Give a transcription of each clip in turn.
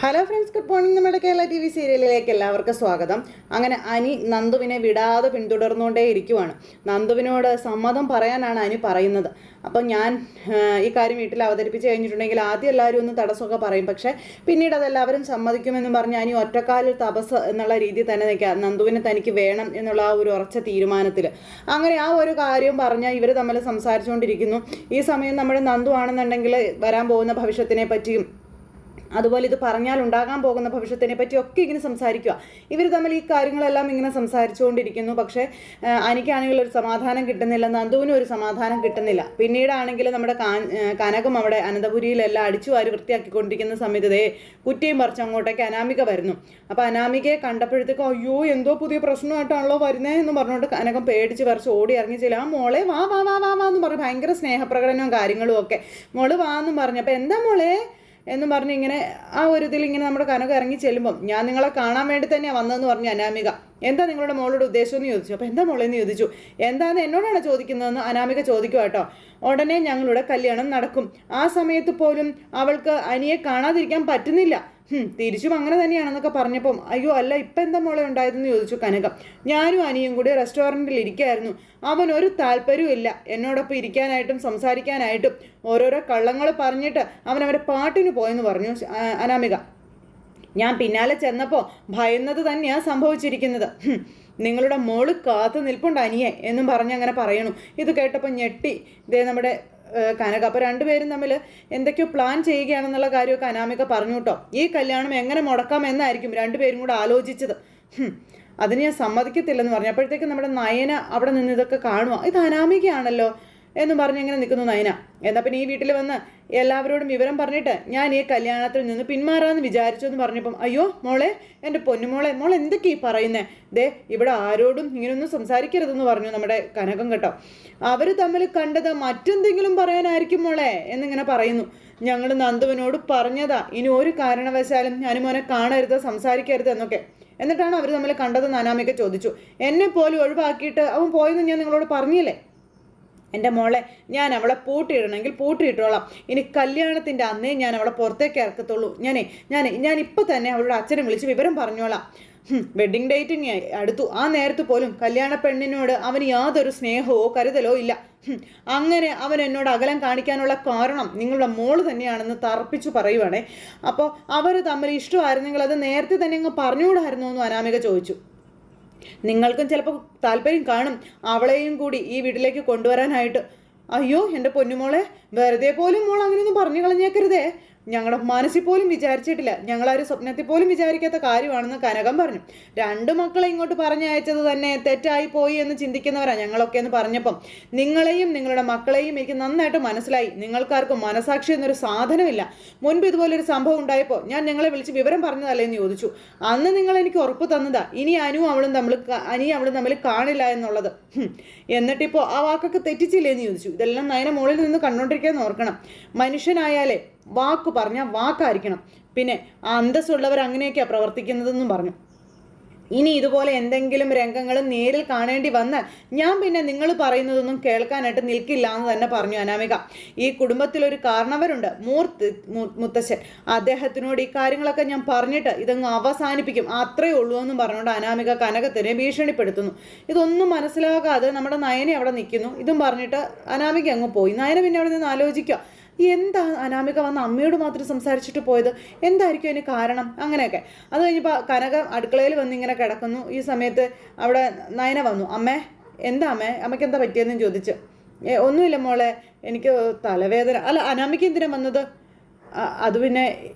Hello friends good morning നമ്മുടെ Kerala T V സീരിയലിലേക്ക് എല്ലാവർക്കും സ്വാഗതം. അങ്ങനെ അനി നന്ദുവിനെ വിടാതെ പിന്തുടർന്നുകൊണ്ടേ ഇരിക്കുവാണ്. നന്ദുവിനോട് സമ്മതം പറയാനാണ് അനി പറയുന്നത്. അപ്പം ഞാൻ ഈ കാര്യം വീട്ടിൽ അവതരിപ്പിച്ച് കഴിഞ്ഞിട്ടുണ്ടെങ്കിൽ ആദ്യം എല്ലാവരും ഒന്ന് തടസ്സമൊക്കെ പറയും. പക്ഷേ പിന്നീട് അതെല്ലാവരും സമ്മതിക്കുമെന്ന് പറഞ്ഞ് അനി ഒറ്റക്കാലിൽ തപസ് എന്നുള്ള രീതിയിൽ തന്നെ നിൽക്കുക. നന്ദുവിനെ തനിക്ക് വേണം എന്നുള്ള ആ ഒരു ഉറച്ച തീരുമാനത്തിൽ. അങ്ങനെ ആ ഒരു കാര്യം പറഞ്ഞാൽ ഇവർ തമ്മിൽ സംസാരിച്ചുകൊണ്ടിരിക്കുന്നു. ഈ സമയം നമ്മുടെ നന്ദു ആണെന്നുണ്ടെങ്കിൽ വരാൻ പോകുന്ന ഭവിഷ്യത്തിനെ പറ്റിയും അതുപോലെ ഇത് പറഞ്ഞാൽ ഉണ്ടാകാൻ പോകുന്ന ഭവിഷ്യത്തിനെ പറ്റി ഒക്കെ ഇങ്ങനെ സംസാരിക്കുക. ഇവർ തമ്മിൽ ഈ കാര്യങ്ങളെല്ലാം ഇങ്ങനെ സംസാരിച്ചുകൊണ്ടിരിക്കുന്നു. പക്ഷേ അനിക്കാണെങ്കിൽ ഒരു സമാധാനം കിട്ടുന്നില്ല നന്ദുവിനും ഒരു സമാധാനം കിട്ടുന്നില്ല. പിന്നീടാണെങ്കിൽ നമ്മുടെ കനകം അവിടെ അനന്തപുരിയിലെല്ലാം അടിച്ചു വാരി വൃത്തിയാക്കിക്കൊണ്ടിരിക്കുന്ന സമയത്ത് ദേ കുറ്റിയും പറിച്ച് അങ്ങോട്ടേക്ക് അനാമിക വരുന്നു. അപ്പോൾ അനാമികയെ കണ്ടപ്പോഴത്തേക്കും അയ്യോ എന്തോ പുതിയ പ്രശ്നമായിട്ടാണല്ലോ വരുന്നേ എന്ന് പറഞ്ഞുകൊണ്ട് കനകം പേടിച്ച് പറിച്ച് ഓടി ഇറങ്ങി ചെല്ലും. മോളെ വാ വാ വാ വാ വാ എന്ന് പറഞ്ഞ് ഭയങ്കര സ്നേഹപ്രകടനവും കാര്യങ്ങളും ഒക്കെ. മോൾ വാ എന്നും പറഞ്ഞു. അപ്പോൾ എന്താ മോളെ? എന്ന് പറഞ്ഞ് ഇങ്ങനെ ആ ഒരു ഇതിൽ ഇങ്ങനെ നമ്മുടെ കനക ഇറങ്ങി ചെല്ലുമ്പം ഞാൻ നിങ്ങളെ കാണാൻ വേണ്ടി തന്നെയാണ് വന്നതെന്ന് പറഞ്ഞു അനാമിക എന്താ നിങ്ങളുടെ മോളുടെ ഉദ്ദേശം എന്ന് ചോദിച്ചു. അപ്പോൾ എന്താ മോളെന്ന് ചോദിച്ചു. എന്താന്ന് എന്നോടാണ് ചോദിക്കുന്നതെന്ന് അനാമിക ചോദിക്കുക കേട്ടോ. ഉടനെ ഞങ്ങളുടെ കല്യാണം നടക്കും. ആ സമയത്ത് പോലും അവൾക്ക് അനിയെ കാണാതിരിക്കാൻ പറ്റുന്നില്ല. തിരിച്ചും അങ്ങനെ തന്നെയാണെന്നൊക്കെ പറഞ്ഞപ്പം അയ്യോ അല്ല ഇപ്പം എന്താ മോളെ ഉണ്ടായതെന്ന് ചോദിച്ചു കനകം. ഞാനും അനിയും കൂടി റെസ്റ്റോറന്റിൽ ഇരിക്കുകയായിരുന്നു അവൻ ഒരു താല്പര്യവും ഇല്ല. എന്നോടൊപ്പം ഇരിക്കാനായിട്ടും സംസാരിക്കാനായിട്ടും ഓരോരോ കള്ളങ്ങൾ പറഞ്ഞിട്ട് അവൻ അവരെ പാട്ടിന് പോയെന്ന് പറഞ്ഞു അനാമിക. ഞാൻ പിന്നാലെ ചെന്നപ്പോൾ ഭയന്നത് തന്നെയാണ് സംഭവിച്ചിരിക്കുന്നത്. നിങ്ങളുടെ മോൾ കാത്തു നിൽപ്പുണ്ട് അനിയെ എന്നും പറഞ്ഞ് അങ്ങനെ പറയണു. ഇത് കേട്ടപ്പോൾ ഞെട്ടി. ഇതേ നമ്മുടെ കനക. അപ്പോൾ രണ്ടുപേരും തമ്മിൽ എന്തൊക്കെയോ പ്ലാൻ ചെയ്യുകയാണെന്നുള്ള കാര്യമൊക്കെ അനാമിക പറഞ്ഞു കേട്ടോ. ഈ കല്യാണം എങ്ങനെ മുടക്കാം എന്നായിരിക്കും രണ്ടുപേരും കൂടെ ആലോചിച്ചത്. അതിന് ഞാൻ സമ്മതിക്കത്തില്ലെന്ന് പറഞ്ഞു. അപ്പോഴത്തേക്ക് നമ്മുടെ നയന അവിടെ നിന്ന് ഇതൊക്കെ കാണുക ഇത് അനാമികയാണല്ലോ. എന്നും പറഞ്ഞ് ഇങ്ങനെ നിൽക്കുന്നു നയന. എന്നാൽ പിന്നെ ഈ വീട്ടിൽ വന്ന് എല്ലാവരോടും വിവരം പറഞ്ഞിട്ട് ഞാൻ ഈ കല്യാണത്തിൽ നിന്ന് പിന്മാറാമെന്ന് വിചാരിച്ചു എന്ന് പറഞ്ഞപ്പം അയ്യോ മോളെ എന്റെ പൊന്നുമോളെ മോൾ എന്തൊക്കെ ഈ പറയുന്നേ? ദേ ഇവിടെ ആരോടും ഇങ്ങനെയൊന്നും സംസാരിക്കരുതെന്ന് പറഞ്ഞു നമ്മുടെ കനകം കേട്ടോ. അവർ തമ്മിൽ കണ്ടത് മറ്റെന്തെങ്കിലും പറയാനായിരിക്കും മോളെ എന്നിങ്ങനെ പറയുന്നു. ഞങ്ങൾ നന്ദുവിനോട് പറഞ്ഞതാ ഇനി ഒരു കാരണവശാലും ഞാനുമോനെ കാണരുത് സംസാരിക്കരുത് എന്നൊക്കെ. എന്നിട്ടാണ് അവർ തമ്മിൽ കണ്ടതെന്ന് അനാമിക ചോദിച്ചു. എന്നെ പോലും ഒഴിവാക്കിയിട്ട് അവൻ പോയെന്ന് ഞാൻ നിങ്ങളോട് പറഞ്ഞില്ലേ? എന്റെ മോളെ ഞാൻ അവളെ പൂട്ടിയിടണമെങ്കിൽ പൂട്ടിയിട്ടോളാം. ഇനി കല്യാണത്തിന്റെ അന്നേ ഞാൻ അവളെ പുറത്തേക്ക് ഇറക്കത്തുള്ളൂ. ഞാനേ ഞാൻ ഞാൻ ഇപ്പം തന്നെ അവളുടെ അച്ഛനെ വിളിച്ച് വിവരം പറഞ്ഞോളാം. വെഡിങ് ഡേറ്റിന് അടുത്തു. ആ നേരത്ത് പോലും കല്യാണ പെണ്ണിനോട് അവന് യാതൊരു സ്നേഹമോ കരുതലോ ഇല്ല. അങ്ങനെ അവൻ എന്നോട് അകലം കാണിക്കാനുള്ള കാരണം നിങ്ങളുടെ മോൾ തന്നെയാണെന്ന് തർപ്പിച്ചു പറയുവാണേ. അപ്പോൾ അവർ തമ്മിൽ ഇഷ്ടമായിരുന്നെങ്കിൽ അത് നേരത്തെ തന്നെ അങ്ങ് പറഞ്ഞുകൂടായിരുന്നോ എന്ന് അനാമിക ചോദിച്ചു. നിങ്ങൾക്കും ചിലപ്പോൾ താല്പര്യം കാണും. അവളെയും കൂടി ഈ വീട്ടിലേക്ക് കൊണ്ടുവരാനായിട്ട്. അയ്യോ എന്റെ പൊന്നുമോളെ വെറുതെ പോലും മോൾ അങ്ങനെയൊന്നും പറഞ്ഞു കളഞ്ഞേക്കരുതേ. ഞങ്ങളുടെ മനസ്സിൽ പോലും വിചാരിച്ചിട്ടില്ല. ഞങ്ങളാരും സ്വപ്നത്തിൽ പോലും വിചാരിക്കാത്ത കാര്യമാണെന്ന് കനകം പറഞ്ഞു. രണ്ട് മക്കളെ ഇങ്ങോട്ട് പറഞ്ഞയച്ചത് തന്നെ തെറ്റായി പോയി എന്ന് ചിന്തിക്കുന്നവരാണ് ഞങ്ങളൊക്കെ എന്ന് പറഞ്ഞപ്പം നിങ്ങളെയും നിങ്ങളുടെ മക്കളെയും എനിക്ക് നന്നായിട്ട് മനസ്സിലായി. നിങ്ങൾക്കാർക്കും മനസാക്ഷി എന്നൊരു സാധനമില്ല. മുൻപ് ഇതുപോലൊരു സംഭവം ഉണ്ടായപ്പോൾ ഞാൻ നിങ്ങളെ വിളിച്ച് വിവരം പറഞ്ഞതല്ലേ എന്ന് ചോദിച്ചു. അന്ന് നിങ്ങൾ എനിക്ക് ഉറപ്പ് തന്നതാ. ഇനി അനു അവളും തമ്മിൽ അനി അവളും തമ്മിൽ കാണില്ല എന്നുള്ളത്. എന്നിട്ടിപ്പോൾ ആ വാക്കൊക്കെ തെറ്റിച്ചില്ലേ എന്ന് ചോദിച്ചു. ഇതെല്ലാം നയന മുകളിൽ നിന്ന് കണ്ടോണ്ടിരിക്കാൻ ഓർക്കണം. മനുഷ്യനായാലേ വാക്ക് പറഞ്ഞാൽ വാക്കായിരിക്കണം. പിന്നെ ആ അന്തസ്സുള്ളവർ അങ്ങനെയൊക്കെയാണ് പ്രവർത്തിക്കുന്നതെന്നും പറഞ്ഞു. ഇനി ഇതുപോലെ എന്തെങ്കിലും രംഗങ്ങൾ നേരിൽ കാണേണ്ടി വന്നാൽ ഞാൻ പിന്നെ നിങ്ങൾ പറയുന്നതൊന്നും കേൾക്കാനായിട്ട് നിൽക്കില്ല എന്ന് തന്നെ പറഞ്ഞു അനാമിക. ഈ കുടുംബത്തിലൊരു കാരണവരുണ്ട് മൂർത്ത് മുത്തശ്ശൻ. അദ്ദേഹത്തിനോട് ഈ കാര്യങ്ങളൊക്കെ ഞാൻ പറഞ്ഞിട്ട് ഇതങ്ങ് അവസാനിപ്പിക്കും. അത്രേ ഉള്ളൂ എന്നും പറഞ്ഞുകൊണ്ട് അനാമിക കനകത്തിനെ ഭീഷണിപ്പെടുത്തുന്നു. ഇതൊന്നും മനസ്സിലാകാതെ നമ്മുടെ നയനെ അവിടെ നിൽക്കുന്നു. ഇതും പറഞ്ഞിട്ട് അനാമിക അങ്ങ് പോയി. നയന പിന്നെ അവിടെ നിന്ന് ആലോചിക്കുക. എന്താ അനാമിക വന്ന് അമ്മയോട് മാത്രം സംസാരിച്ചിട്ട് പോയത്? എന്തായിരിക്കും അതിന് കാരണം? അങ്ങനെയൊക്കെ. അത് കഴിഞ്ഞപ്പോൾ കനക അടുക്കളയിൽ വന്ന് ഇങ്ങനെ കിടക്കുന്നു. ഈ സമയത്ത് അവിടെ നയന വന്നു. അമ്മേ എന്താ അമ്മേ? അമ്മയ്ക്ക് എന്താ പറ്റിയെന്ന് ചോദിച്ചു. "ഏ, ഒന്നുമില്ല മോളെ. എനിക്ക് തലവേദന. അല്ല അനാമിക്ക് എന്തിനാ വന്നത്? "ആ, അത് പിന്നെ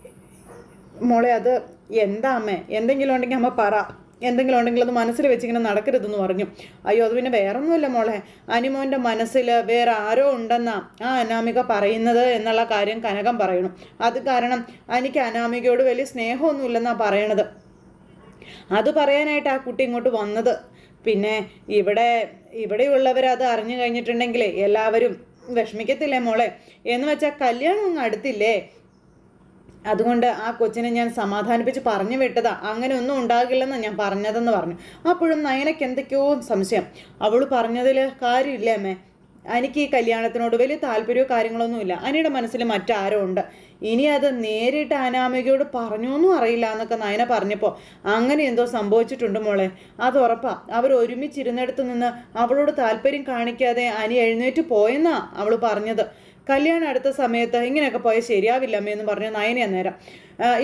മോളെ അത് എന്താ അമ്മേ? എന്തെങ്കിലും ഉണ്ടെങ്കിൽ അമ്മ പറ. എന്തെങ്കിലും ഉണ്ടെങ്കിൽ അത് മനസ്സിൽ വെച്ചിങ്ങനെ നടക്കരുതെന്ന് പറഞ്ഞു. അയ്യോ അത് പിന്നെ വേറൊന്നുമില്ല മോളെ. അനിമോന്റെ മനസ്സിൽ വേറെ ആരോ ഉണ്ടെന്നാ ആ അനാമിക പറയുന്നത് എന്നുള്ള കാര്യം കനകം പറയണം. അത് കാരണം എനിക്ക് അനാമികയോട് വലിയ സ്നേഹമൊന്നുമില്ലെന്നാ പറയണത്. അത് പറയാനായിട്ട് ആ കുട്ടി ഇങ്ങോട്ട് വന്നത്. പിന്നെ ഇവിടെ ഇവിടെയുള്ളവർ അത് അറിഞ്ഞു കഴിഞ്ഞിട്ടുണ്ടെങ്കിൽ എല്ലാവരും വിഷമിക്കത്തില്ലേ മോളെ? എന്ന് വെച്ചാൽ കല്യാണം അങ്ങ് അടുത്തില്ലേ? അതുകൊണ്ട് ആ കൊച്ചിനെ ഞാൻ സമാധാനിപ്പിച്ച് പറഞ്ഞു വിട്ടതാ. അങ്ങനെ ഒന്നും ഉണ്ടാകില്ലെന്ന് ഞാൻ പറഞ്ഞതെന്ന് പറഞ്ഞു. അപ്പോഴും നയനയ്ക്ക് എന്തൊക്കെയോ സംശയം. അവൾ പറഞ്ഞതിൽ കാര്യമില്ല അമ്മേ. എനിക്ക് ഈ കല്യാണത്തിനോട് വലിയ താല്പര്യമോ കാര്യങ്ങളൊന്നുമില്ല അനിയുടെ മനസ്സിൽ മറ്റാരോ ഉണ്ട്. ഇനി അത് നേരിട്ട് അനാമികയോട് പറഞ്ഞോന്നും അറിയില്ല എന്നൊക്കെ നയന പറഞ്ഞപ്പോൾ അങ്ങനെ എന്തോ സംഭവിച്ചിട്ടുണ്ട് മോളെ. അത് ഉറപ്പാ. അവർ ഒരുമിച്ചിരുന്നിടത്ത് നിന്ന് അവളോട് താല്പര്യം കാണിക്കാതെ അനി എഴുന്നേറ്റ് പോയെന്നാ അവൾ പറഞ്ഞത്. കല്യാണം അടുത്ത സമയത്ത് ഇങ്ങനെയൊക്കെ പോയാൽ ശരിയാവില്ല അമ്മയെന്ന് പറഞ്ഞ നയനെ നേരം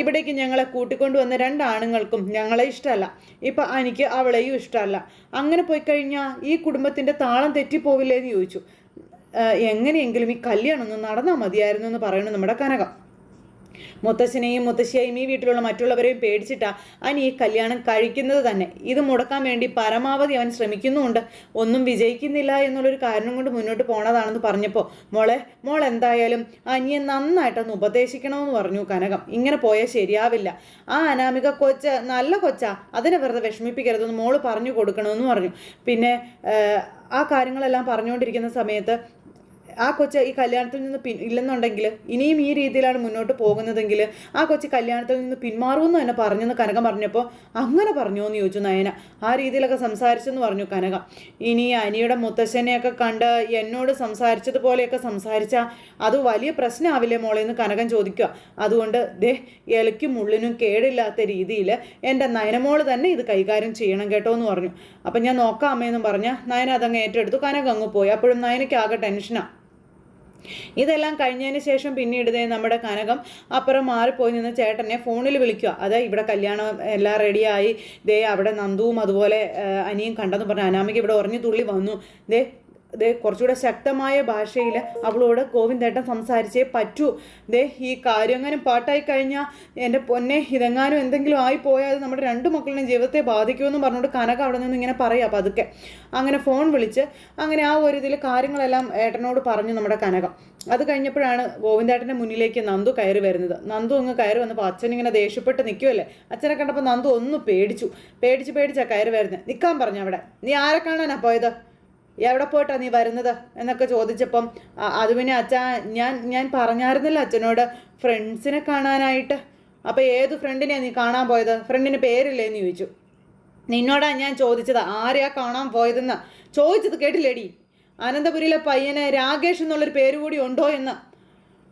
ഇവിടേക്ക് ഞങ്ങളെ കൂട്ടിക്കൊണ്ടുവന്ന രണ്ടാണുങ്ങൾക്കും ഞങ്ങളെ ഇഷ്ടമല്ല. ഇപ്പം എനിക്ക് അവളെയും ഇഷ്ടമല്ല. അങ്ങനെ പോയി കഴിഞ്ഞാൽ ഈ കുടുംബത്തിന്റെ താളം തെറ്റിപ്പോവില്ലേ എന്ന് ചോദിച്ചു എങ്ങനെയെങ്കിലും ഈ കല്യാണം ഒന്ന് നടന്നാൽ മതിയായിരുന്നു എന്ന് പറയുന്നു നമ്മുടെ കനകം. മുത്തശ്ശനെയും മുത്തശ്ശിയെയും ഈ വീട്ടിലുള്ള മറ്റുള്ളവരെയും പേടിച്ചിട്ടാ അനി ഈ കല്യാണം കഴിക്കുന്നത് തന്നെ. ഇത് മുടക്കാൻ വേണ്ടി പരമാവധി അവൻ ശ്രമിക്കുന്നുമുണ്ട്. ഒന്നും വിജയിക്കുന്നില്ല എന്നുള്ളൊരു കാരണം കൊണ്ട് മുന്നോട്ട് പോണതാണെന്ന് പറഞ്ഞപ്പോൾ മോളെ മോൾ എന്തായാലും അനിയെ നന്നായിട്ടൊന്ന് ഉപദേശിക്കണമെന്ന് പറഞ്ഞു കനകം. ഇങ്ങനെ പോയാൽ ശരിയാവില്ല. ആ അനാമിക കൊച്ച നല്ല കൊച്ചാ. അതിനെ വെറുതെ വിഷമിപ്പിക്കരുതെന്ന് മോൾ പറഞ്ഞു കൊടുക്കണമെന്ന് പറഞ്ഞു. പിന്നെ ആ കാര്യങ്ങളെല്ലാം പറഞ്ഞുകൊണ്ടിരിക്കുന്ന സമയത്ത് ആ കൊച്ച് ഈ കല്യാണത്തിൽ നിന്ന് പിൻ ഇല്ലെന്നുണ്ടെങ്കിൽ ഇനിയും ഈ രീതിയിലാണ് മുന്നോട്ട് പോകുന്നതെങ്കിൽ ആ കൊച്ച് കല്യാണത്തിൽ നിന്ന് പിന്മാറുമെന്ന് തന്നെ പറഞ്ഞെന്ന് കനകം പറഞ്ഞപ്പോൾ അങ്ങനെ പറഞ്ഞു എന്ന് ചോദിച്ചു നയന. ആ രീതിയിലൊക്കെ സംസാരിച്ചെന്ന് പറഞ്ഞു കനകം. ഇനി അനിയുടെ മുത്തശ്ശനെയൊക്കെ കണ്ട് എന്നോട് സംസാരിച്ചതുപോലെയൊക്കെ സംസാരിച്ചാൽ അത് വലിയ പ്രശ്നമാവില്ലേ മോളെ എന്ന് കനകം ചോദിക്കുക. അതുകൊണ്ട് ദേ ഇലയ്ക്കും മുള്ളിനും കേടില്ലാത്ത രീതിയിൽ എന്റെ നയനമോൾ തന്നെ ഇത് കൈകാര്യം ചെയ്യണം കേട്ടോ എന്ന് പറഞ്ഞു. അപ്പം ഞാൻ നോക്കാം അമ്മയെന്നും പറഞ്ഞാൽ നയന അതങ്ങ് ഏറ്റെടുത്തു. കനകം അങ്ങ് പോയി. അപ്പോഴും നയനയ്ക്ക് ആകെ ടെൻഷനാണ് ഇതെല്ലാം കഴിഞ്ഞതിന് ശേഷം പിന്നീട് നമ്മുടെ കനകം അപ്പുറം മാറിപ്പോയി നിന്ന് ചേട്ടനെ ഫോണിൽ വിളിക്കുക. അത് ഇവിടെ കല്യാണം എല്ലാം റെഡിയായി ദേ അവിടെ നന്ദുവും അതുപോലെ അനിയും കണ്ടെന്ന് പറഞ്ഞു അനാമിക ഇവിടെ ഉറഞ്ഞു തുള്ളി വന്നു. ദേ ദേ കുറച്ചുകൂടെ ശക്തമായ ഭാഷയിൽ അവളോട് ഗോവിന്ദേട്ടൻ സംസാരിച്ചേ പറ്റൂ. ദേ ഈ കാര്യം അങ്ങനെ പാട്ടായി കഴിഞ്ഞാൽ എന്റെ പൊന്നെ ഇതെങ്ങാനും എന്തെങ്കിലും ആയി പോയാൽ നമ്മുടെ രണ്ട് മക്കളുടെയും ജീവിതത്തെ ബാധിക്കുമെന്ന് പറഞ്ഞുകൊണ്ട് കനക അവിടെ നിന്ന് ഇങ്ങനെ പറയാം. പതുക്കെ അങ്ങനെ ഫോൺ വിളിച്ച് അങ്ങനെ ആ ഒരു ഇതിൽ കാര്യങ്ങളെല്ലാം ഏട്ടനോട് പറഞ്ഞു നമ്മുടെ കനകം. അത് കഴിഞ്ഞപ്പോഴാണ് ഗോവിന്ദേട്ടന്റെ മുന്നിലേക്ക് നന്ദു കയറി വരുന്നത്. നന്ദു അങ്ങ് കയറി വന്നപ്പോൾ അച്ഛൻ ഇങ്ങനെ ദേഷ്യപ്പെട്ട് നിൽക്കുമല്ലേ അച്ഛനെ കണ്ടപ്പോൾ നന്ദു ഒന്ന് പേടിച്ചു. പേടിച്ച് പേടിച്ചാണ് കയറി വരുന്നത്. നിൽക്കാൻ പറഞ്ഞു അവിടെ. നീ ആരെ കാണാനാ പോയത്? എവിടെ പോയിട്ടാ നീ വരുന്നത്? എന്നൊക്കെ ചോദിച്ചപ്പം അത് പിന്നെ ഞാൻ ഞാൻ പറഞ്ഞായിരുന്നില്ല അച്ഛനോട് ഫ്രണ്ട്സിനെ കാണാനായിട്ട്. അപ്പോൾ ഏത് ഫ്രണ്ടിനെയാണ് നീ കാണാൻ പോയത്? ഫ്രണ്ടിന് പേരില്ലേ? എന്ന് ചോദിച്ചു. നിന്നോടാ ഞാൻ ചോദിച്ചത് ആരെയാ കാണാൻ പോയതെന്ന്? ചോദിച്ചത് കേട്ടില്ലേടി? അനന്തപുരിയിലെ പയ്യന് രാകേഷ് എന്നുള്ളൊരു പേര് കൂടി ഉണ്ടോ എന്ന്?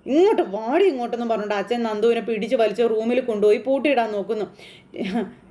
ഇങ്ങോട്ട് വാടി ഇങ്ങോട്ടെന്ന് പറഞ്ഞിട്ട് അച്ഛൻ നന്ദുവിനെ പിടിച്ച് വലിച്ച് റൂമിൽ കൊണ്ടുപോയി പൂട്ടിയിടാൻ നോക്കുന്നു.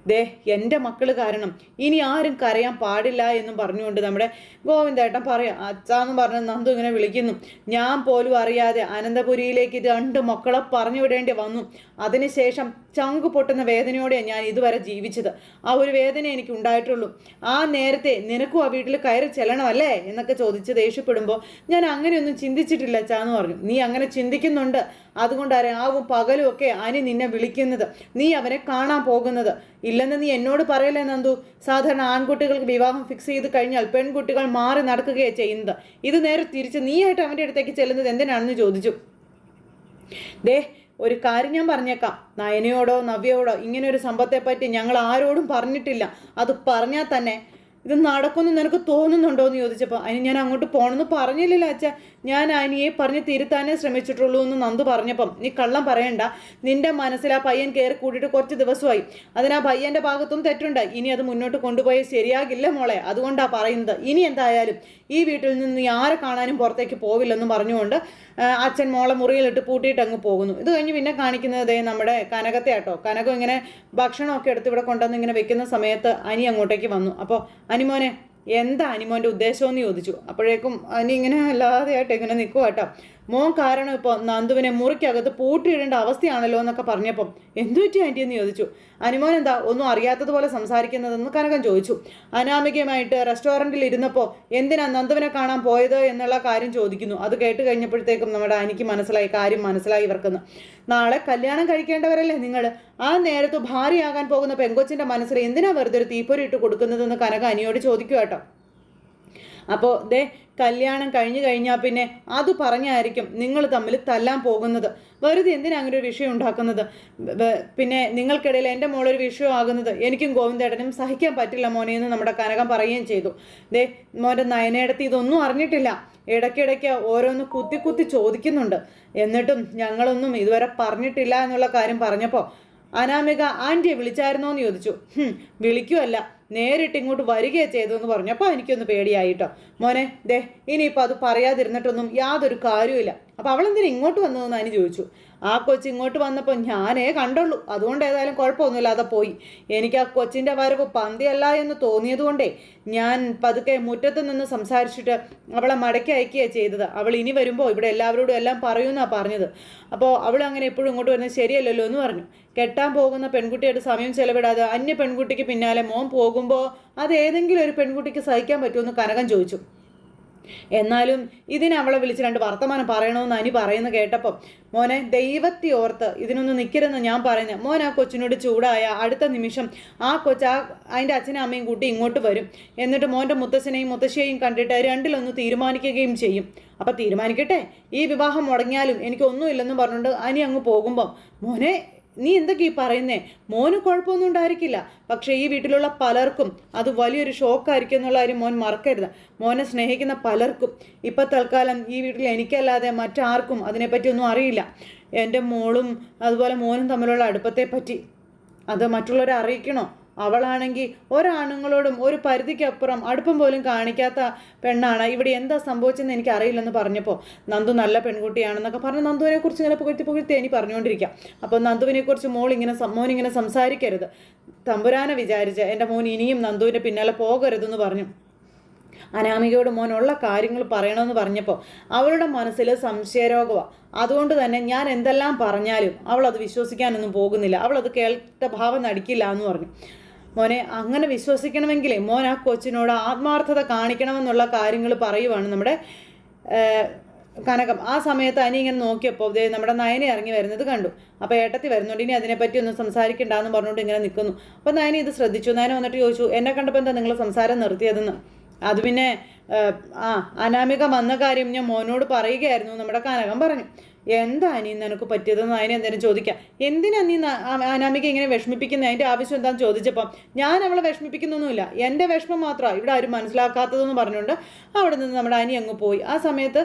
ദേ എന്റെ മക്കൾ കാരണം ഇനി ആരും കരയാൻ പാടില്ല എന്നും പറഞ്ഞുകൊണ്ട് നമ്മുടെ ഗോവിന്ദേട്ടൻ പറയാം അച്ഛാന്ന് പറഞ്ഞ് നന്ദു ഇങ്ങനെ വിളിക്കുന്നു. ഞാൻ പോലും അറിയാതെ അനന്തപുരിയിലേക്ക് രണ്ട് മക്കളെ പറഞ്ഞു വിടേണ്ടി വന്നു. അതിനുശേഷം ചങ്ക് പൊട്ടുന്ന വേദനയോടെയാണ് ഞാൻ ഇതുവരെ ജീവിച്ചത്. ആ ഒരു വേദന എനിക്ക് ഉണ്ടായിട്ടുള്ളൂ. ആ നേരത്തെ നിനക്കും ആ വീട്ടിൽ കയറി ചെല്ലണമല്ലേ? എന്നൊക്കെ ചോദിച്ച് ദേഷ്യപ്പെടുമ്പോൾ ഞാൻ അങ്ങനെയൊന്നും ചിന്തിച്ചിട്ടില്ല അച്ഛാന്ന് പറഞ്ഞു. നീ അങ്ങനെ ചിന്തിക്കുന്നുണ്ട്. അതുകൊണ്ട് രാവും പകലും ഒക്കെ അനി നിന്നെ വിളിക്കുന്നത്. നീ അവനെ കാണാൻ പോകുന്നത്. ഇല്ലെന്ന് നീ എന്നോട് പറയല്ലേ നന്ദു? സാധാരണ ആൺകുട്ടികൾക്ക് വിവാഹം ഫിക്സ് ചെയ്ത് കഴിഞ്ഞാൽ പെൺകുട്ടികൾ മാറി നടക്കുകയാണ് ചെയ്യുന്നത്. ഇത് നേരെ തിരിച്ച് നീയായിട്ട് അവന്റെ അടുത്തേക്ക് ചെല്ലുന്നത് എന്തിനാണെന്ന് ചോദിച്ചു. ദേ ഒരു കാര്യം ഞാൻ പറഞ്ഞേക്കാം. നയനയോടോ നവ്യയോടോ ഇങ്ങനെ ഒരു സംഭവത്തെപ്പറ്റി ഞങ്ങൾ ആരോടും പറഞ്ഞിട്ടില്ല. അത് പറഞ്ഞാൽ തന്നെ ഇത് നടക്കുമെന്ന് നിനക്ക് തോന്നുന്നുണ്ടോ എന്ന് ചോദിച്ചപ്പോൾ അതിന് ഞാൻ അങ്ങോട്ട് പോകണമെന്ന് പറഞ്ഞില്ലല്ലോ അച്ഛ. ഞാൻ അനിയെ പറഞ്ഞ് തിരുത്താനേ ശ്രമിച്ചിട്ടുള്ളൂ എന്ന് നന്ദു പറഞ്ഞപ്പം നീ കള്ളം പറയണ്ട. നിന്റെ മനസ്സിൽ ആ പയ്യൻ കയറി കൂട്ടിയിട്ട് കുറച്ച് ദിവസമായി. അതിന് ആ പയ്യന്റെ ഭാഗത്തും തെറ്റുണ്ട്. ഇനി അത് മുന്നോട്ട് കൊണ്ടുപോയാൽ ശരിയാകില്ല മോളെ. അതുകൊണ്ടാണ് പറയുന്നത്. ഇനി എന്തായാലും ഈ വീട്ടിൽ നിന്ന് നീ ആരെ കാണാനും പുറത്തേക്ക് പോവില്ലെന്നും പറഞ്ഞുകൊണ്ട് അച്ഛൻ മോളെ മുറിയിലിട്ട് പൂട്ടിയിട്ട് അങ്ങ് പോകുന്നു. ഇത് കഴിഞ്ഞ് പിന്നെ കാണിക്കുന്നത് നമ്മുടെ കനകത്തെ ആട്ടോ കനകം ഇങ്ങനെ ഭക്ഷണമൊക്കെ എടുത്ത് ഇവിടെ കൊണ്ടുവന്ന് ഇങ്ങനെ വെക്കുന്ന സമയത്ത് അനി അങ്ങോട്ടേക്ക് വന്നു. അപ്പോൾ അനിമോനെ എന്താ അനിമോന്റെ ഉദ്ദേശമെന്ന് ചോദിച്ചു. അപ്പോഴേക്കും അനി ഇങ്ങനെ അല്ലാതെയായിട്ട് ഇങ്ങനെ നിൽക്കുവാട്ടോ മോൻ കാരണം ഇപ്പോൾ നന്ദുവിനെ മുറിക്കകത്ത് പൂട്ടിയിടേണ്ട അവസ്ഥയാണല്ലോ എന്നൊക്കെ പറഞ്ഞപ്പം എന്തു പറ്റി ആന്റി എന്ന് ചോദിച്ചു. അനുമോൻ എന്താ ഒന്നും അറിയാത്തതുപോലെ സംസാരിക്കുന്നതെന്ന് കനകം ചോദിച്ചു. അനാമികമായിട്ട് റെസ്റ്റോറന്റിൽ ഇരുന്നപ്പോൾ എന്തിനാ നന്ദുവിനെ കാണാൻ പോയത് എന്നുള്ള കാര്യം ചോദിക്കുന്നു. അത് കേട്ട് കഴിഞ്ഞപ്പോഴത്തേക്കും നമ്മുടെ അനിക്ക് മനസ്സിലായി കാര്യം മനസ്സിലായി ഇവർക്കെന്ന്. നാളെ കല്യാണം കഴിക്കേണ്ടവരല്ലേ നിങ്ങൾ ആ നേരത്ത് ഭാര്യയാകാൻ പോകുന്ന പെങ്കൊച്ചിന്റെ മനസ്സിൽ എന്തിനാ വെറുതെ ഒരു തീപ്പൊരി ഇട്ട് കൊടുക്കുന്നതെന്ന് കനക അനിയോട് ചോദിക്കുക കേട്ടോ. അപ്പോൾ ദേ കല്യാണം കഴിഞ്ഞു കഴിഞ്ഞാൽ പിന്നെ അത് പറഞ്ഞായിരിക്കും നിങ്ങൾ തമ്മിൽ തല്ലാൻ പോകുന്നത്. വെറുതെ എന്തിനാ അങ്ങനെ ഒരു വിഷയം ഉണ്ടാക്കുന്നത്? പിന്നെ നിങ്ങൾക്കിടയിൽ എന്റെ മോളൊരു വിഷയമാകുന്നത് എനിക്കും ഗോവിന്ദേട്ടനും സഹിക്കാൻ പറ്റില്ല മോനെ എന്ന് നമ്മുടെ കനകം പറയുകയും ചെയ്തു. ദേ മോന്റെ നയനയിടത്ത് ഇതൊന്നും അറിഞ്ഞിട്ടില്ല. ഇടയ്ക്കിടയ്ക്ക് ഓരോന്ന് കുത്തി കുത്തി ചോദിക്കുന്നുണ്ട്. എന്നിട്ടും ഞങ്ങളൊന്നും ഇതുവരെ പറഞ്ഞിട്ടില്ല എന്നുള്ള കാര്യം പറഞ്ഞപ്പോൾ അനാമിക ആന്റിയെ വിളിച്ചായിരുന്നോ എന്ന് ചോദിച്ചു വിളിക്കുമല്ല നേരിട്ട് ഇങ്ങോട്ട് വരികയാണ് ചെയ്തതെന്ന് പറഞ്ഞപ്പോൾ എനിക്കൊന്ന് പേടിയായിട്ടോ. മോനെ ദേ ഇനിയിപ്പോൾ അത് പറയാതിരുന്നിട്ടൊന്നും യാതൊരു കാര്യമില്ല അപ്പോൾ അവളെന്തിനാ ഇങ്ങോട്ട് വന്നതെന്ന് അതിന് ചോദിച്ചു. ആ കൊച്ച് ഇങ്ങോട്ട് വന്നപ്പോൾ ഞാനേ കണ്ടുള്ളൂ. അതുകൊണ്ട് ഏതായാലും കുഴപ്പമൊന്നുമില്ലാതെ പോയി. എനിക്ക് ആ കൊച്ചിന്റെ വരവ് പന്തിയല്ല എന്ന് തോന്നിയതുകൊണ്ടേ ഞാൻ പതുക്കെ മുറ്റത്ത് നിന്ന് സംസാരിച്ചിട്ട് അവളെ മടക്കി അയക്കുകയാണ് ചെയ്തത്. അവൾ ഇനി വരുമ്പോൾ ഇവിടെ എല്ലാവരോടും എല്ലാം പറയുമെന്നാണ് പറഞ്ഞത്. അപ്പോൾ അവൾ അങ്ങനെ എപ്പോഴും ഇങ്ങോട്ട് വരുന്നത് ശരിയല്ലല്ലോ എന്ന് പറഞ്ഞു. കെട്ടാൻ പോകുന്ന പെൺകുട്ടിയായിട്ട് സമയം ചെലവിടാതെ അന്യ പെൺകുട്ടിക്ക് പിന്നാലെ മോൻ പോകുമ്പോൾ അത് ഏതെങ്കിലും ഒരു പെൺകുട്ടിക്ക് സഹിക്കാൻ പറ്റുമെന്ന് കനകം ചോദിച്ചു. എന്നാലും ഇതിനെ അവളെ വിളിച്ച് രണ്ട് വർത്തമാനം പറയണമെന്ന് അനി പറയുന്നു കേട്ടപ്പം മോനെ ദൈവത്തെ ഓർത്ത് ഇതിനൊന്നും നിൽക്കരുതെന്ന് ഞാൻ പറയുന്നത് മോൻ ആ കൊച്ചിനോട് ചൂടായ അടുത്ത നിമിഷം ആ കൊച്ച് ആ അതിന്റെ അച്ഛനും അമ്മയും കൂട്ടി ഇങ്ങോട്ട് വരും. എന്നിട്ട് മോന്റെ മുത്തശ്ശനെയും മുത്തശ്ശിയെയും കണ്ടിട്ട് രണ്ടിലൊന്ന് തീരുമാനിക്കുകയും ചെയ്യും. അപ്പം തീരുമാനിക്കട്ടെ. ഈ വിവാഹം മുടങ്ങിയാലും എനിക്കൊന്നുമില്ലെന്നും പറഞ്ഞുകൊണ്ട് അനി അങ്ങ് പോകുമ്പം മോനെ നീ എന്തൊക്കെ ഈ പറയുന്നേ? മോന് കുഴപ്പമൊന്നും ഉണ്ടായിരിക്കില്ല. പക്ഷേ ഈ വീട്ടിലുള്ള പലർക്കും അത് വലിയൊരു ഷോക്കായിരിക്കും എന്നുള്ള കാര്യം മോൻ മറക്കരുത്. മോനെ സ്നേഹിക്കുന്ന പലർക്കും ഇപ്പം തൽക്കാലം ഈ വീട്ടിൽ എനിക്കല്ലാതെ മറ്റാർക്കും അതിനെപ്പറ്റി ഒന്നും അറിയില്ല. എന്റെ മോളും അതുപോലെ മോനും തമ്മിലുള്ള അടുപ്പത്തെ പറ്റി അത് മറ്റുള്ളവരെ അറിയിക്കണോ? അവളാണെങ്കിൽ ഒരാണുങ്ങളോടും ഒരു പരിധിക്കപ്പുറം അടുപ്പം പോലും കാണിക്കാത്ത പെണ്ണാണ്. ഇവിടെ എന്താ സംഭവിച്ചെന്ന് എനിക്ക് അറിയില്ലെന്ന് പറഞ്ഞപ്പോൾ നന്ദു നല്ല പെൺകുട്ടിയാണെന്നൊക്കെ പറഞ്ഞ് നന്ദുവിനെ കുറിച്ച് ഇങ്ങനെ പുകഴ്ത്തി പുകഴ്ത്തി എനിക്ക് പറഞ്ഞുകൊണ്ടിരിക്കാം. അപ്പോൾ നന്ദുവിനെ കുറിച്ച് മോൾ ഇങ്ങനെ മോൻ ഇങ്ങനെ സംസാരിക്കരുത്. തമ്പുരാനെ വിചാരിച്ച് എന്റെ മോൻ ഇനിയും നന്ദുവിന്റെ പിന്നാലെ പോകരുതെന്ന് പറഞ്ഞു. അനാമികയോട് മോനുള്ള കാര്യങ്ങൾ പറയണമെന്ന് പറഞ്ഞപ്പോൾ അവളുടെ മനസ്സിൽ സംശയരോഗമാണ് അതുകൊണ്ട് തന്നെ ഞാൻ എന്തെല്ലാം പറഞ്ഞാലും അവളത് വിശ്വസിക്കാനൊന്നും പോകുന്നില്ല. അവളത് കേട്ട ഭാവം നടിക്കില്ല എന്ന് പറഞ്ഞു. മോനെ അങ്ങനെ വിശ്വസിക്കണമെങ്കിലേ മോൻ ആ കൊച്ചിനോട് ആത്മാർത്ഥത കാണിക്കണമെന്നുള്ള കാര്യങ്ങൾ പറയുവാണ് നമ്മുടെ കനകം. ആ സമയത്ത് അനി ഇങ്ങനെ നോക്കിയപ്പോൾ ദേ നമ്മുടെ നയന ഇറങ്ങി വരുന്നത് കണ്ടു. അപ്പോൾ ഏട്ടത്തി വരുന്നുണ്ട്. ഇനി അതിനെപ്പറ്റി ഒന്നും സംസാരിക്കണ്ടെന്ന് പറഞ്ഞുകൊണ്ട് ഇങ്ങനെ നിൽക്കുന്നു അപ്പോൾ നയന ഇത് ശ്രദ്ധിച്ചു. നയന വന്നിട്ട് ചോദിച്ചു എന്നെ കണ്ടപ്പോൾ എന്താ നിങ്ങൾ സംസാരം നിർത്തിയതെന്ന്? അത് പിന്നെ ആ അനാമിക വന്ന കാര്യം ഞാൻ മോനോട് പറയുകയായിരുന്നു നമ്മുടെ കനകം പറഞ്ഞു. എന്താ നീ നിനക്ക് പറ്റിയതെന്ന് അതിനെ എന്തെങ്കിലും ചോദിക്കാം? എന്തിനാ നീ അനാമിക ഇങ്ങനെ വിഷമിപ്പിക്കുന്നത് അതിന്റെ ആവശ്യം എന്താണെന്ന് ചോദിച്ചപ്പം ഞാൻ അവളെ വിഷമിപ്പിക്കുന്നൊന്നുമില്ല. എന്റെ വിഷമം മാത്രമാണ് ഇവിടെ ആരും മനസ്സിലാക്കാത്തതെന്ന് പറഞ്ഞുകൊണ്ട് അവിടെ നിന്ന് നമ്മുടെ അനി അങ്ങ് പോയി. ആ സമയത്ത്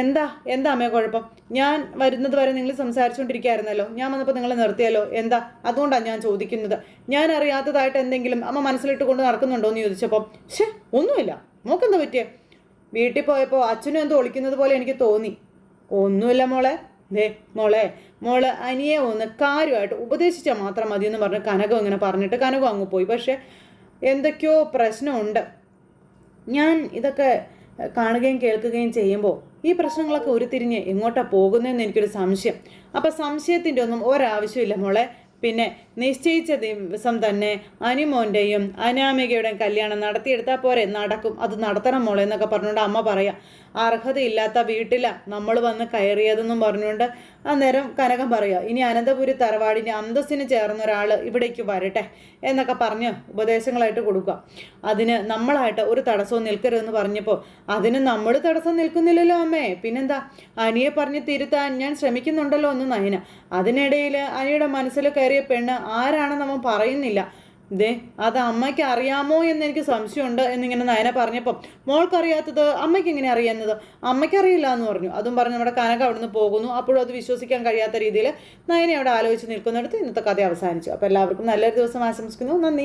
എന്താ? എന്താ അമ്മേ കുഴപ്പം? ഞാൻ വരുന്നത് വരെ നിങ്ങൾ സംസാരിച്ചുകൊണ്ടിരിക്കുകയായിരുന്നല്ലോ ഞാൻ വന്നപ്പോൾ നിങ്ങൾ നിർത്തിയല്ലോ. എന്താ? അതുകൊണ്ടാണ് ഞാൻ ചോദിക്കുന്നത്. ഞാൻ അറിയാത്തതായിട്ട് എന്തെങ്കിലും അമ്മ മനസ്സിലിട്ട് കൊണ്ട് നടക്കുന്നുണ്ടോ എന്ന് ചോദിച്ചപ്പോൾ ഷേ ഒന്നുമില്ല. നോക്കെന്താ പറ്റിയേ? വീട്ടിൽ പോയപ്പോൾ അച്ഛനും എന്തോ ഒളിക്കുന്നത് പോലെ എനിക്ക് തോന്നി. ഒന്നുമില്ല മോളെ. ദേ മോളെ മോൾ അനിയെ ഒന്ന് കാര്യമായിട്ട് ഉപദേശിച്ചാൽ മാത്രം മതി എന്ന് പറഞ്ഞ് കനകം ഇങ്ങനെ പറഞ്ഞിട്ട് കനകം അങ്ങ് പോയി. പക്ഷേ എന്തൊക്കെയോ പ്രശ്നമുണ്ട്. ഞാൻ ഇതൊക്കെ കാണുകയും കേൾക്കുകയും ചെയ്യുമ്പോൾ ഈ പ്രശ്നങ്ങളൊക്കെ ഉരുത്തിരിഞ്ഞ് എങ്ങോട്ടാണ് പോകുന്നതെന്ന് എനിക്കൊരു സംശയം. അപ്പം സംശയത്തിന്റെ ഒന്നും ഒരാവശ്യമില്ല മോളെ. പിന്നെ നിശ്ചയിച്ച ദിവസം തന്നെ അനിമോന്റെയും അനാമികയുടെയും കല്യാണം നടത്തിയെടുത്താൽ പോരെ നടക്കും. അത് നടത്തണം മോളെ എന്നൊക്കെ പറഞ്ഞുകൊണ്ട് അമ്മ പറയാം അർഹതയില്ലാത്ത വീട്ടിലാണ് നമ്മൾ വന്ന് കയറിയതെന്നും പറഞ്ഞുകൊണ്ട് അന്നേരം കനകം പറയുക ഇനി അനന്തപുരി തറവാടിന്റെ അന്തസ്സിന് ചേർന്ന ഒരാൾ ഇവിടേക്ക് വരട്ടെ എന്നൊക്കെ പറഞ്ഞ് ഉപദേശങ്ങളായിട്ട് കൊടുക്കുക. അതിന് നമ്മളായിട്ട് ഒരു തടസ്സവും നിൽക്കരുതെന്ന് പറഞ്ഞപ്പോൾ അതിന് നമ്മൾ തടസ്സം നിൽക്കുന്നില്ലല്ലോ അമ്മേ. പിന്നെന്താ? അനിയെ പറഞ്ഞ് തിരുത്താൻ ഞാൻ ശ്രമിക്കുന്നുണ്ടല്ലോ എന്ന് നയന. അതിനിടയിൽ അനിയുടെ മനസ്സിൽ കയറിയ പെണ്ണ് ആരാണെന്ന് അവൻ പറയുന്നില്ല. ദേ അത് അമ്മയ്ക്ക് അറിയാമോ എന്ന് എനിക്ക് സംശയമുണ്ട് എന്നിങ്ങനെ നയന പറഞ്ഞപ്പം മോൾക്കറിയാത്തത് അമ്മയ്ക്ക് എങ്ങനെ അറിയുന്നത് അമ്മയ്ക്കറിയില്ല എന്ന് പറഞ്ഞു. അതും പറഞ്ഞ് നമ്മുടെ കനക അവിടുന്ന് പോകുന്നു. അപ്പോഴും അത് വിശ്വസിക്കാൻ കഴിയാത്ത രീതിയിൽ നയനെ അവിടെ ആലോചിച്ച് നിൽക്കുന്നിടത്ത് ഇന്നത്തെ കഥ അവസാനിച്ചു. അപ്പോൾ എല്ലാവർക്കും നല്ലൊരു ദിവസം ആശംസിക്കുന്നു. നന്ദി.